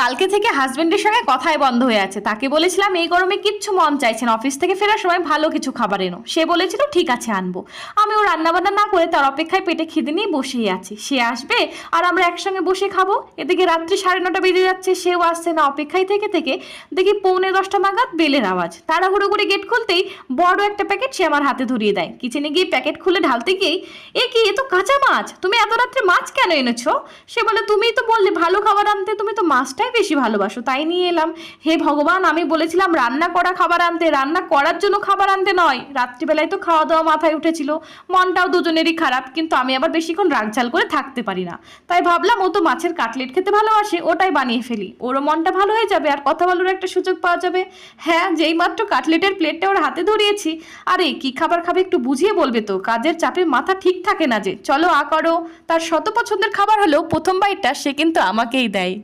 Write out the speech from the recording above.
কালকে থেকে হাজবেন্ডের সঙ্গে কথাই বন্ধ হয়ে আছে। তাকে বলেছিলাম, এই গরমে কিচ্ছু মন চাইছেন অফিস থেকে ফেরার সময় ভালো কিছু খাবার এনো। সে বলেছিল, ঠিক আছে, আনব। আমি ও রান্নাবান্না না করে তার অপেক্ষায় পেটে খিদে নিয়ে বসেই আছি। সে আসবে আর আমরা একসঙ্গে বসে খাব। এদিকে রাত্রি সাড়ে নটা বেজে যাচ্ছে, সেও আসছে না। অপেক্ষায় থেকে থেকে দেখি পৌনে দশটা নাগাদ বেলের আওয়াজ। তাড়াহুড়ো করে গেট খুলতেই বড় একটা প্যাকেট সে আমার হাতে ধরিয়ে দেয়। কিচেনে গিয়ে প্যাকেট খুলে ঢালতে গিয়েই, এ কি, এ তো কাঁচা মাছ! তুমি এত রাত্রে মাছ কেন এনেছো? সে বলে, তুমিই তো বললে ভালো খাবার আনতে, তুমি তো মাছটাই বেশি ভালোবাসো, তাই নিয়ে এলাম। হে ভগবান, আমি বলেছিলাম রান্না করা খাবার আনতে, রান্না করার জন্য খাবার আনতে নয়। রাত্রিবেলায় তো খাওয়া দাওয়া মাথায় উঠেছিল। মনটাও দুজনেরই খারাপ, কিন্তু আমি আবার বেশিক্ষণ রাগঝাল করে থাকতে পারি না। তাই ভাবলাম ও তো মাছের কাটলেট খেতে ভালোবাসে, ওটাই বানিয়ে ফেলি। ওরও মনটা ভালো হয়ে যাবে, আর কথা বলার একটা সুযোগ পাওয়া যাবে। হ্যাঁ যেই মাত্র কাটলেটের প্লেটটা ওর হাতে ধরিয়েছি। আরে, কি খাবার খাবে একটু বুঝিয়ে বলবে তো? কাজের চাপে মাথা ঠিক থাকে না যে। চলো আ করো। তার শত পছন্দের খাবার হলেও প্রথম বাইটটা, সে কিন্তু আমাকেই দেয়।